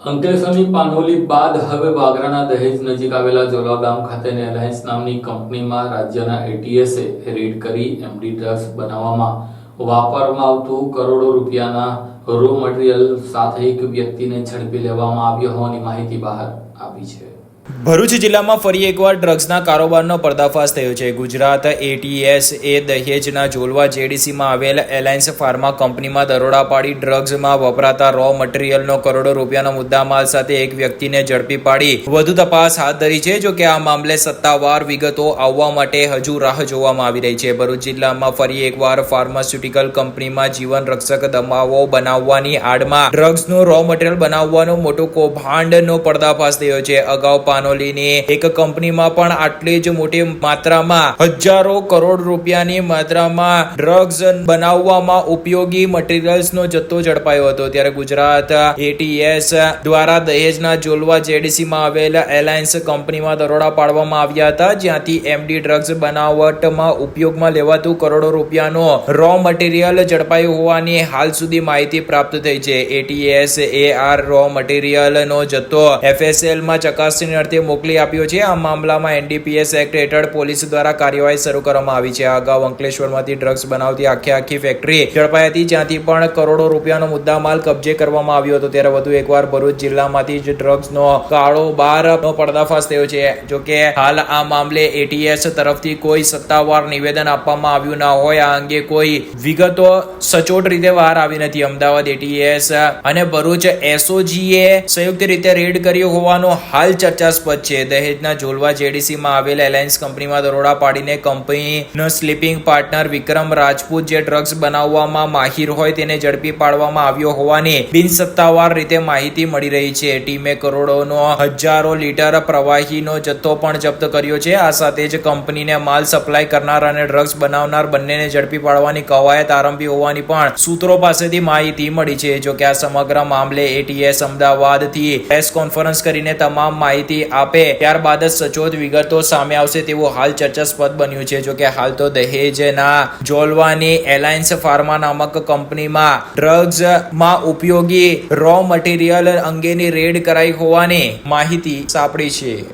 અંકલેશ્વરની પાનોલી બાદ હવે વાગરાના દહેજ નજીક આવેલા જોલા ગામ ખાતેની એલાયન્સ નામની કંપનીમાં રાજ્યના એટીએસે રેડ કરી એમડી ડ્રગ્સ બનાવવામાં વાપરવામાં આવતું કરોડો રૂપિયાના રો મટીરીયલ સાથે એક વ્યક્તિને ઝડપી લેવામાં આવ્યો હોવાની માહિતી બહાર આવી છે. ભરૂચ જિલ્લામાં ફરી એકવાર ડ્રગ્સના કારોબારનો પર્દાફાશ થયો છે. ગુજરાત એટીએસ એ દહેજના જોલવા જેડીસીમાં આવેલ એલાયન્સ ફાર્મા કંપનીમાં દરોડા પાડી ડ્રગ્સમાં વપરાતા રો મટીરિયલનો કરોડો રૂપિયાનો મુદ્દામાલ સાથે એક વ્યક્તિને ઝડપી પાડી. વધુ તપાસ હાથ ધરી છે જો કે આ મામલે સત્તાવાર વિગતો આવવા માટે હજુ રાહ જોવામાં આવી રહી છે. ભરૂચ જિલ્લામાં ફરી એકવાર ફાર્માસ્યુટિકલ કંપનીમાં જીવન રક્ષક દવાઓ બનાવવાની આડમાં. ડ્રગ્સનો રો મટીરિયલ બનાવવાનો મોટો કૌભાંડનો પર્દાફાશ થયો છે. અગાઉ પાનોલીની એક કંપનીમાં પણ આટલી જ મોટી માત્રામાં હજારો કરોડ રૂપિયાની માત્રામાં ડ્રગ્સ બનાવવામાં ઉપયોગી મટીરિયલ્સનો જથ્થો ઝડપાયો હતો. ત્યારે ગુજરાત એટીએસ દ્વારા દહેજના જોલવા જેડીસીમાં આવેલ એલાયન્સ કંપનીમાં દરોડા પાડવામાં આવ્યા હતા. જ્યાંથી એમડી ડ્રગ્સ બનાવટમાં ઉપયોગમાં લેવાતું કરોડો રૂપિયાનો રો મટીરિયલ ઝડપાયું હોવાની હાલ સુધી માહિતી પ્રાપ્ત થઈ છે. એટીએસ એ આર રો મટીરિયલનો જથ્થો એફએસએલમાં ચકાસણી અર્થે મોકલી આપ્યો છે. આ મામલામાં એનડીપીએસ એક્ટ હેઠળ પોલીસ દ્વારા કાર્યવાહી શરૂ કરવામાં આવી છે. અગાઉ અંકલેશ્વરમાંથી ડ્રગ્સ બનાવતી આખી આખી ફેક્ટરી ઝડપાઈ હતી. જ્યાંથી પણ કરોડો રૂપિયાનો મુદ્દામાલ કબજે કરવામાં આવ્યો હતો. ત્યારે વધુ એકવાર ભરૂચ જિલ્લામાંથી જ ડ્રગ્સનો કાળો બારનો પર્દાફાશ થયો છે. જો કે હાલ આ મામલે એટીએસ તરફથી કોઈ સત્તાવાર નિવેદન આપવામાં આવ્યું ના હોય. આ અંગે કોઈ વિગતો સચોટ રીતે બહાર આવી નથી. અમદાવાદ એટીએસ અને ભરૂચ એસઓજીએ સંયુક્ત રીતે રેડ કર્યો હોવાનો હાલ ચર્ચાસ્પદ છે. દહેજના ઝોલવા જેડીસીમાં આવેલ એલાયન્સ કંપનીમાં દરોડા પાડીને કંપનીનો સ્લીપિંગ પાર્ટનર વિક્રમ રાજપૂત, જે ડ્રગ્સ બનાવવામાં માહિર હોય તેને ઝડપી પાડવામાં આવ્યો હોવાની બિનસત્તાવાર રીતે માહિતી મળી રહી છે. ટીમે કરોડોનો હજારો લીટર પ્રવાહીનો જથ્થો પણ જપ્ત કર્યો છે. આ સાથે જ કંપનીને માલ સપ્લાય કરનાર અને ડ્રગ્સ બનાવનાર બંનેને ઝડપી પાડવાની કવાયત આરંભી હોવાની પણ સૂત્રો પાસેથી માહિતી મળી છે. જો કે આ સમગ્ર મામલે એટીએસ અમદાવાદથી પ્રેસ કોન્ફરન્સ કરીને તમામ માહિતી આપે. ત્યારબાદ જ સચોટ વિગતો સામે આવશે તેવું હાલ ચર્ચાસ્પદ બન્યું છે. જો કે હાલ તો દહેજના જોલવાની એલાયન્સ ફાર્મા નામક કંપનીમાં ડ્રગ્સમાં ઉપયોગી રો મટીરિયલ અંગેની રેડ કરાઈ હોવાની માહિતી સાંપડી છે.